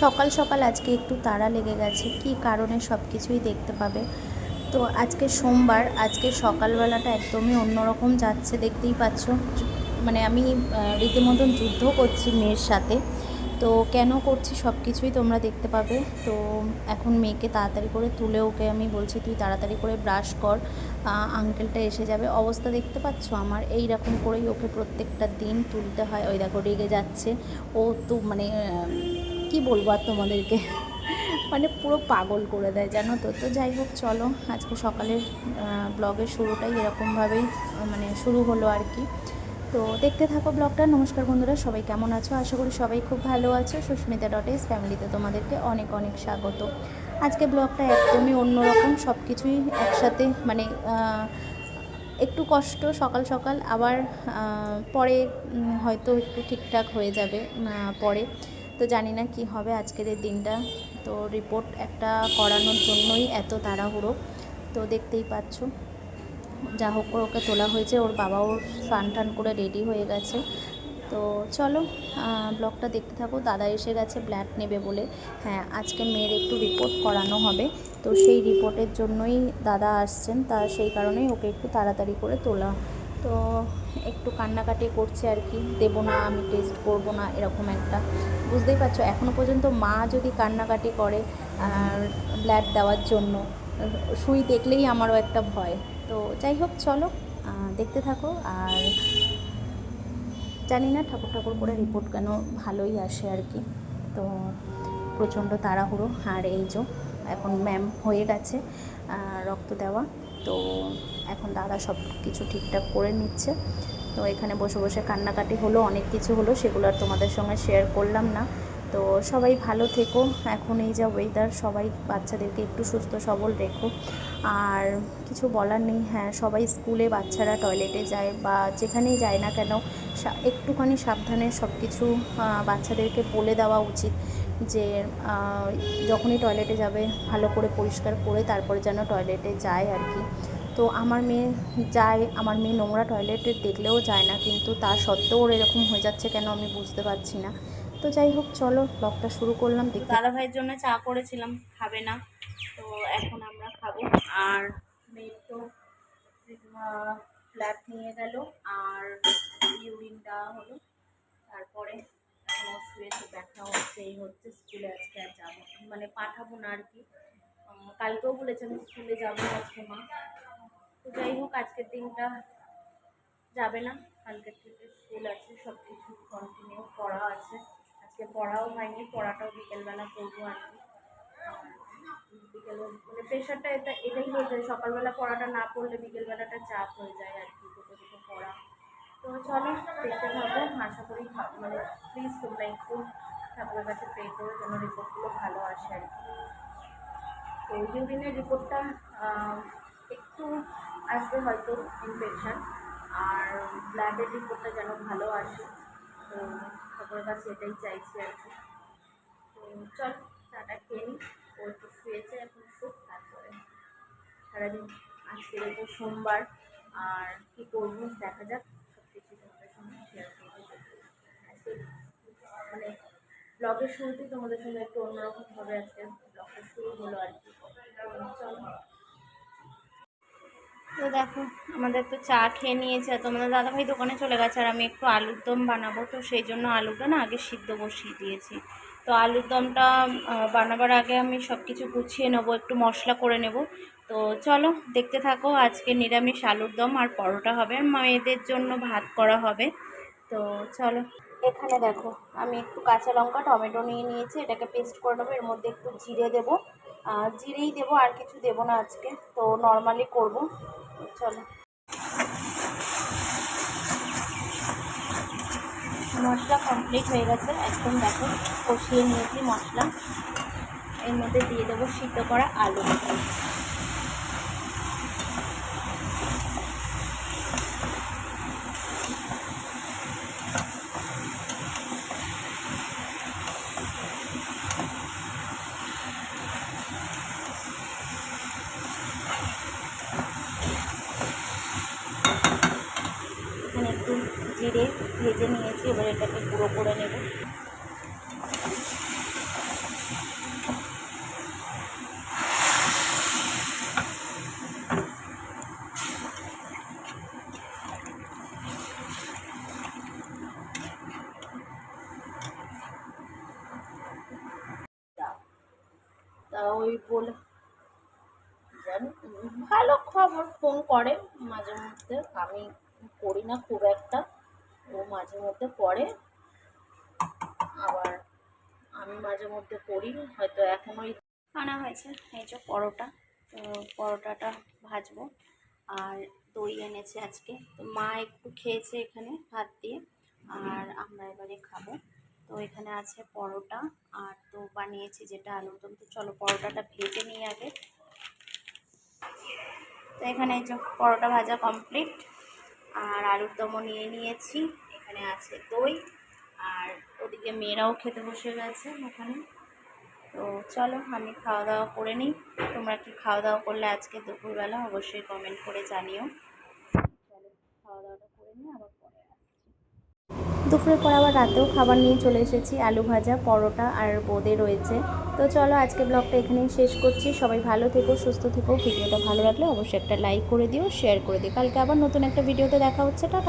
সকাল সকাল আজকে একটু তাড়া লেগে গেছে, কি কারণে সব কিছুই দেখতে পাবে। তো আজকে সোমবার, আজকে সকালবেলাটা একদমই অন্যরকম যাচ্ছে দেখতেই পাচ্ছ। মানে আমি রীতিমতন যুদ্ধ করছি মেয়ের সাথে। তো কেন করছি সব কিছুই তোমরা দেখতে পাবে। তো এখন মেয়েকে তাড়াতাড়ি করে তুলে ওকে আমি বলছি, তুই তাড়াতাড়ি করে ব্রাশ কর আঙ্কেলটা এসে যাবে। অবস্থা দেখতে পাচ্ছ? আমার এই রকম করেই ওকে প্রত্যেকটা দিন তুলতে হয়। ওই দেখো, রেগে যাচ্ছে। ও তো মানে কি বলব আর তোমাদেরকে? মানে পুরো পাগল করে দেয়, জানো তো? তো যাই হোক, চলো। আজকে সকালের ব্লগের শুরুটাই এরকমভাবেই মানে শুরু হলো আর কি। তো দেখতে থাকো ব্লগটা। নমস্কার বন্ধুরা, সবাই কেমন আছো? আশা করি সবাই খুব ভালো আছো। সুস্মিতা ডট এস ফ্যামিলিতে তোমাদেরকে অনেক অনেক স্বাগত। আজকে ব্লগটা একদমই অন্যরকম সব কিছুই একসাথে মানে একটু কষ্ট, সকাল সকাল। আবার পরে হয়তো একটু ঠিকঠাক হয়ে যাবে পরে। তো জানি না কি হবে আজকের এই দিনটা। তো রিপোর্ট একটা করানোর জন্যই এত তাড়াহুড়ো। তো দেখতেই পাচ্ছ। যা হোক করে ওকে তোলা হয়েছে। ওর বাবা ওর স্নান টান করে রেডি হয়ে গেছে। তো চলো ব্লগটা দেখতে থাকো। দাদা এসে গেছে ব্লাড নেবে বলে। হ্যাঁ আজকে মেয়ের একটু রিপোর্ট করানো হবে। তো সেই রিপোর্টের জন্যই দাদা আসছেন। তা সেই কারণেই ওকে একটু তাড়াতাড়ি করে তোলা তো একটু কান্নাকাটি করছে আর কি। দেবো না, আমি টেস্ট করব না, এরকম একটা। বুঝতেই পারছ এখনও পর্যন্ত মা যদি কান্নাকাটি করে ব্লাড দেওয়ার জন্য সুই দেখলেই আমারও একটা ভয়। তো যাই হোক, চলো দেখতে থাকো। আর জানি না ঠাকুর ঠাকুর করে রিপোর্ট কেন ভালোই আসে আর কি। তো প্রচণ্ড তাড়াহুড়ো। আর এই যে, এখন ম্যাম হয়ে গেছে রক্ত দেওয়া। তো এখন দাদা সব কিছু ঠিকঠাক করে নিচ্ছে। তো এখানে বসে বসে কান্নাকাটি হলো, অনেক কিছু হলো, সেগুলো আর তোমাদের সঙ্গে শেয়ার করলাম না। তো সবাই ভালো থেকো, এখন এই যা ওয়েদার সবাই বাচ্চাদেরকে একটু সুস্থ সবল রেখো। আর কিছু বলার নেই হ্যাঁ সবাই স্কুলে বাচ্চারা টয়লেটে যায় বা যেখানেই যায় না কেন একটুখানি সাবধানে সব কিছু বাচ্চাদেরকে বলে দেওয়া উচিত। যে যখনই টয়লেটে যাবে, ভালো করে পরিষ্কার করে তারপরে যেন টয়লেটে যায় আর কি। তো আমার মেয়ে যায়, আমার মেয়ে নোংরা টয়লেটে দেখলেও যায় না, কিন্তু তা সত্ত্বেও ওর এরকম হয়ে যাচ্ছে কেন আমি বুঝতে পারছি না। তো যাই হোক, চলো ব্লগটা শুরু করলাম, দেখি। দাদা ভাইয়ের জন্য চা করেছিলাম, খাবে না, তো এখন আমরা খাব। আর মেয়ের তো ফ্ল্যাট নিয়ে গেল, আর ইউরিন দেওয়া হলো, তারপরে এখন ও শুয়েছে দেখা হচ্ছে, এই হচ্ছে স্কুলে আজকে আর যাব মানে পাঠাবো না আর কি। কালকেও বলেছে আমি স্কুলে যাব আজকে মা। তো যাই হোক, আজকের দিনটা যাবে না। কালকের থেকে স্কুল আছে সব কিছু কন্টিনিউ পড়া আছে। আজকে পড়াও হয়নি, পড়াটাও বিকেলবেলা করব আর কি। বিকেলে মানে প্রেশারটা এটা, এটাই হয়ে যায়। সকালবেলা পড়াটা না পড়লে বিকেলবেলাটা চাপ হয়ে যায় আর কি, দুটো দুটো পড়া। তো চলো, দেখতে থাকব আশা করি মানে প্লিজ তোমরা একটু ঠাকুরের কাছে প্রে করে যেন রিপোর্টগুলো ভালো আসে আর কি। তো ইউরিনের রিপোর্টটা একটু আসবে হয়তো ইনফেকশান আর ব্লাডের রিপোর্টটা যেন ভালো আসে। তো ঠাকুরের কাছে এটাই চাইছি আর কি। তো চল, চাটা খেয়ে নিই ও একটু শুয়েছে, এখন শুক, তারপরে সারাদিন আজকে তো সোমবার, আর কী করব দেখা যাক সব কিছু তোমাদের সঙ্গে শেয়ার করব। আজকে মানে ব্লগের শুরুতেই তোমাদের সঙ্গে একটু অন্যরকমভাবে আজকে ব্লগটা শুরু হলো আর কি। তো দেখো, আমাদের তো চা খেয়ে নিয়েছে। তোমাদের দাদাভাই দোকানে চলে গেছে আর আমি একটু আলুর দম বানাবো। তো সেই জন্য আলুটা না আগে সিদ্ধ বসিয়ে দিয়েছি। তো আলুর দমটা বানাবার আগে আমি সব কিছু গুছিয়ে নেব, একটু মশলা করে নেব। তো চলো, দেখতে থাকো, আজকে নিরামিষ আলুর দম আর পরোটা হবে। মেয়েদের জন্য ভাত করা হবে। তো চলো। এখানে দেখো, আমি একটু কাঁচা লঙ্কা, টমেটো নিয়ে নিয়েছি, এটাকে পেস্ট করে নেব, এর মধ্যে একটু জিরে দেবো। আর জিরেই দেবো, আর কিছু দেবো না আজকে, তো নর্মালি করব। চলো। মশলা কমপ্লিট হয়ে গেছে, একদম দেখো, কষিয়ে নিয়েছি মশলা। এর মধ্যে দিয়ে দেবো সিদ্ধ করা আলু। ভেজে নিয়েছি, এবার এটাকে গুঁড়ো করে নেব। তা ওই বলে ভালো খবর ফোন করে মাঝে মধ্যে, আমি করি না খুব একটা। ও মাঝে মধ্যে পড়ে। আবার আমি মাঝে মধ্যে করি হয়তো এখন ওই আনা হয়েছে, এই যে পরোটা। তো পরোটাটা ভাজবো। আর দই এনেছে আজকে। তো মা একটু খেয়েছে এখানে ভাত দিয়ে, আর আমরা এবারে খাব। তো এখানে আছে পরোটা, আর তো বানিয়েছি যেটা আলুর দম তো চলো পরোটাটা ভেজে নিই আগে। তো এখানে এই যে পরোটা ভাজা কমপ্লিট আর আলুর দমও নিয়ে নিয়েছি, এখানে আছে দই, আর ওদিকে মেয়েরাও খেতে বসে গেছে ওখানে তো চলো, আমি খাওয়া দাওয়া করে নিই। তোমরা কি খাওয়া দাওয়া করলে আজকে দুপুরবেলা অবশ্যই কমেন্ট করে জানিও চলো খাওয়া দাওয়াটা করে নিই আবার পরে আসছি দুপুরের পর আবার রাতেও খাবার নিয়ে চলে এসেছি, আলু ভাজা, পরোটা আর বোঁদে রয়েছে। তো চলো আজকে ব্লগটা এখানেই শেষ করছি। সবাই ভালো থেকো, সুস্থ থেকো। ভিডিওটা ভালো লাগলে অবশ্যই একটা লাইক করে দিও শেয়ার করে দিও। কালকে আবার নতুন একটা ভিডিওতে দেখা হচ্ছে। টাটা।